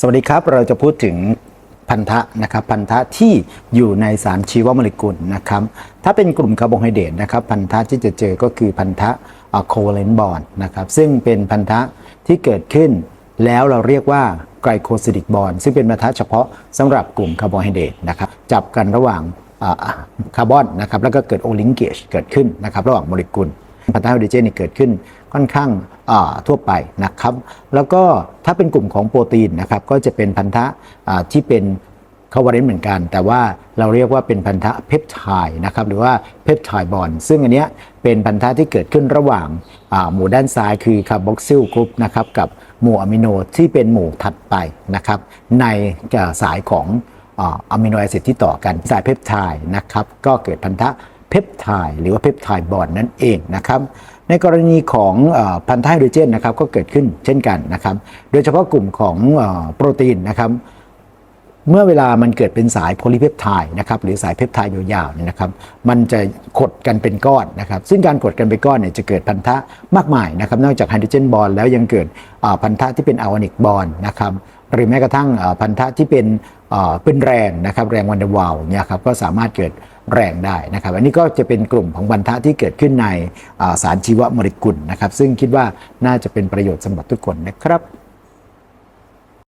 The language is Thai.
สวัสดีครับ เราจะพูดถึงพันธะนะครับพันธะที่อยู่ในสารชีวโมเลกุลนะครับถ้าเป็นกลุ่มคาร์โบไฮเดรตนะครับพันธะที่จะเจอก็คือพันธะโคเวลนบอนนะครับซึ่งเป็นพันธะที่เกิดขึ้น แล้วเราเรียกว่าไกลโคซิดิกบอนซึ่งเป็นพันธะเฉพาะสำหรับกลุ่มคาร์โบไฮเดรตนะครับจับกันระหว่างอ่าคาร์บอนนะครับแล้วก็เกิดโอลิงเกจเกิดขึ้นนะครับระหว่างโมเลกุล พันธะไฮโดรเจนเนี่เกิดขึ้นค่อนข้างทั่วไปนะครับแล้วก็ถ้าเป็นกลุ่มของโปรตีนนะครับก็จะเป็นพันธะที่เป็นคาวาเรนต์เหมือนกัน แต่ว่าเราเรียกว่าเป็นพันธะเพปไทด์นะครับหรือว่าเพปไทด์บอนด์ซึ่งอันเนี้ยเป็นพันธะที่เกิดขึ้นระหว่างหมู่ด้านซ้ายคือคาร์บอกซิลกรุ๊ปนะครับกับหมู่อะมิโนที่เป็นหมู่ถัดไปนะครับในสายของอะมิโนแอซิดที่ต่อกันสายเพปไทด์นะครับก็เกิดพันธะ เพปไทด์หรือว่าเพปไทด์บอนนั่นเองนะครับในกรณีของพันธะไฮโดรเจนนะครับก็เกิดขึ้นเช่นกันนะครับโดยเฉพาะกลุ่มของโปรตีนนะครับเมื่อเวลามันเกิดเป็นสายโพลีเพปไทด์นะครับหรือสายเพปไทด์ยาวๆเนี่ยนะครับมันจะขดกันเป็นก้อนนะครับซึ่งการขดกันเป็นก้อนเนี่ยจะเกิดพันธะมากมายนะครับนอกจากไฮโดรเจนบอนด์แล้วยังเกิดพันธะที่เป็นอะวานิกบอนด์นะครับหรือแม้กระทั่งพันธะที่เป็นเป็นแรงนะครับแรงวันเดอร์วาลเนี่ยครับก็สามารถเกิด แรงได้นะครับ อันนี้ก็จะเป็นกลุ่มของวันทะที่เกิดขึ้นในสารชีวโมเลกุลนะครับ ซึ่งคิดว่าน่าจะเป็นประโยชน์สำหรับทุกคนนะครับ